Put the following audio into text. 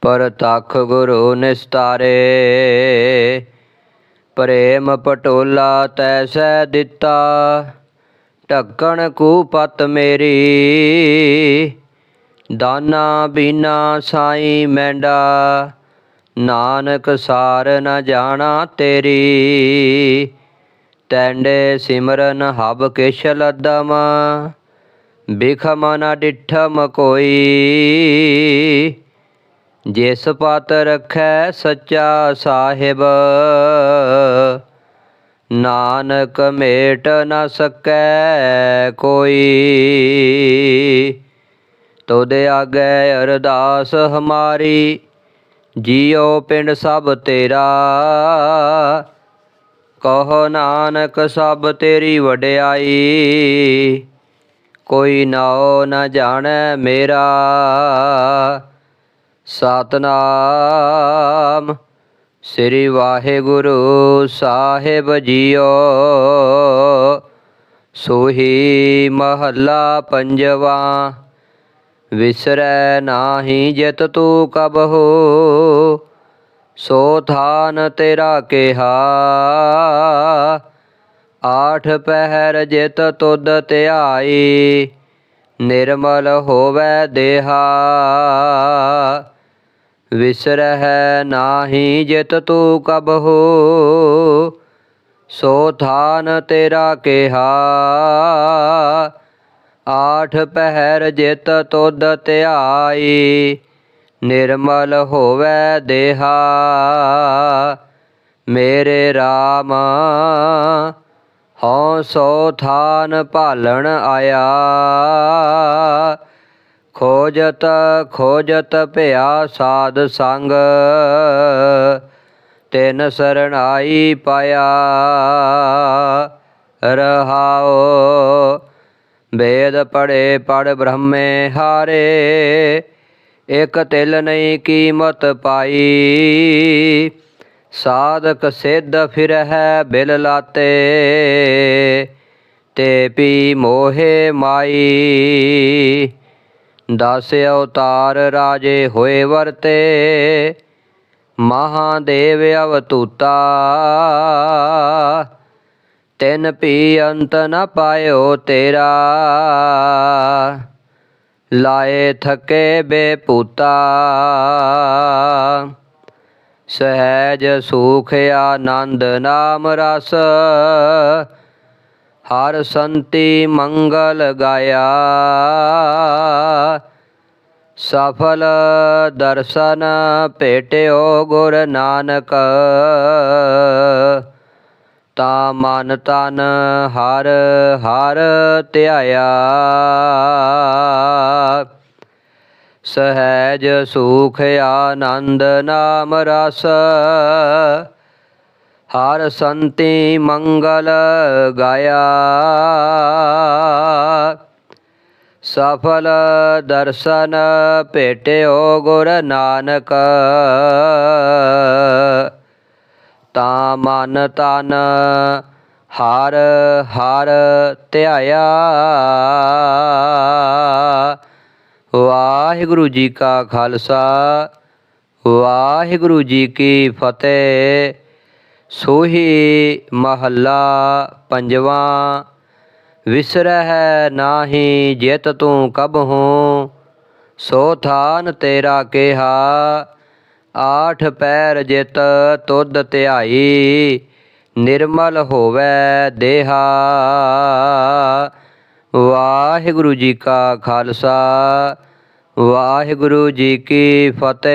ਪਰ ਤਖ ਗੁਰੂ ਨਿਸਤਾਰੇ। ਪ੍ਰੇਮ ਪਟੋਲਾ ਤੈਸੈ ਦਿੱਤਾ। ਢੱਕਣ ਕੂਪਤ ਮੇਰੀ। ਦਾਨਾ ਬੀਨਾ ਸਾਈ ਮੈਂਡਾ। ਨਾਨਕ ਸਾਰ ਨ ਜਾਣਾ ਤੇਰੀ। ਤੈਂਡੇ ਸਿਮਰਨ ਹਬ ਕਿਛ ਲਦਮ ਬਿਖਮ ਨ ਡਿਠਮ ਕੋਈ। ਜਿਸ ਪਤ ਰਖੈ ਸੱਚਾ ਸਾਹਿਬ, ਨਾਨਕ ਮੇਟ ਨ ਸਕੈ ਕੋਈ। ਤੋਦੇ ਆਗੇ ਅਰਦਾਸ ਹਮਾਰੀ, ਜੀਉ ਪਿੰਡ ਸਭ ਤੇਰਾ। ਕਹੋ ਨਾਨਕ ਸਭ ਤੇਰੀ ਵਡਿਆਈ, ਕੋਈ ਨਾਉ ਨ ਜਾਣੈ ਮੇਰਾ। ਸਤਨਾਮ। ਸ੍ਰੀ ਵਾਹਿਗੁਰੂ ਸਾਹਿਬ ਜੀਓ। ਸੋਹੀ ਮਹੱਲਾ ਪੰਜਵਾ। ਵਿਸਰੈ ਨਾਹੀ ਜਿਤ ਤੂ ਕਬਹੂ। ਸੋ ਥਾਨ ਤੇਰਾ ਕਿਹਾ। ਆਠ ਪਹਿਰ ਜਿਤ ਤੁਧ ਧਿਆਈ। ਨਿਰਮਲ ਹੋਵੇ ਦੇਹਾ। ਵਿਸਰਹਿ ਨਾਹੀ ਜਿਤ ਤੂ ਕਬਹੂ ਸੋ ਥਾਨ ਤੇਰਾ ਕਿਹਾ। ਆਠ ਪਹਿਰ ਜਿਤ ਤੁਧ ਧਿਆਈ, ਨਿਰਮਲ ਹੋਵੇ ਦੇਹਾ। ਮੇਰੇ RAM ਹਉ ਸੋ ਥਾਨ ਭਾਲਣ ਆਇਆ। ਖੋਜਤ ਖੋਜਤ ਭਿਆ ਸਾਧ ਸੰਗ। ਤਿਨ ਸਰਣਾਈ ਪਾਇਆ ਰਹਾਓ ਵੇਦ ਪੜੇ ਪੜ ਬ੍ਰਹਮੇ ਹਾਰੇ। ਇਕ ਤਿਲ ਨਹੀਂ ਕੀਮਤ ਪਾਈ। ਸਾਧਕ ਸਿੱਧ ਫਿਰਹਿ ਬਿਲ ਲਾਤੇ। ਤੇ ਪੀ ਮੋਹੇ ਮਾਈ। ਦਸ ਅਵਤਾਰ ਰਾਜੇ ਹੋਏ ਵਰਤੇ, ਮਹਾਦੇਵ ਅਵਤੂਤਾ। ਤਿਨ ਪੀ ਅੰਤ ਨ ਪਾਇਓ ਤੇਰਾ। ਲਾਏ ਥਕੇ ਬੇਪੂਤਾ। ਸਹਿਜ ਸੁਖ ਆਨੰਦ ਨਾਮ ਰਸ। ਹਰ ਸੰਤੀ ਮੰਗਲ ਗਾਇਆ। ਸਫਲ ਦਰਸ਼ਨ ਭੇਟਿਓ ਗੁਰ ਨਾਨਕ। ਤਾ ਮਨ ਤਨ ਹਰ ਹਰ ਧਿਆਇਆ। ਸਹਿਜ ਸੁਖ ਆਨੰਦ ਨਾਮ ਰਸ। ਹਰ ਸੰਤੀ ਮੰਗਲ ਗਾਇਆ। ਸਫਲ ਦਰਸ਼ਨ ਭੇਟਿਓ ਗੁਰ ਨਾਨਕ। ਤਾ ਮਨ ਤਨ ਹਰ ਹਰ ਧਿਆਇਆ। ਵਾਹਿਗੁਰੂ ਜੀ ਕਾ ਖਾਲਸਾ, ਵਾਹਿਗੁਰੂ ਜੀ ਕੀ ਫਤਿਹ। ਸੋਹੀ ਮਹੱਲਾ ਪੰਜਵਾ, ਵਿਸਰਹਿ ਨਾਹੀ ਜਿਤ ਤੂੰ ਕਬਹੂ ਸੋ ਥਾਨ ਤੇਰਾ ਕਿਹਾ, ਆਠ ਪੈਰ ਜਿਤ ਤੁਧ ਧਿਆਈ, ਨਿਰਮਲ ਹੋਵੇ ਦੇਹਾ। ਵਾਹਿਗੁਰੂ ਜੀ ਕਾ ਖਾਲਸਾ, ਵਾਹਿਗੁਰੂ ਜੀ ਕੀ ਫਤਿਹ।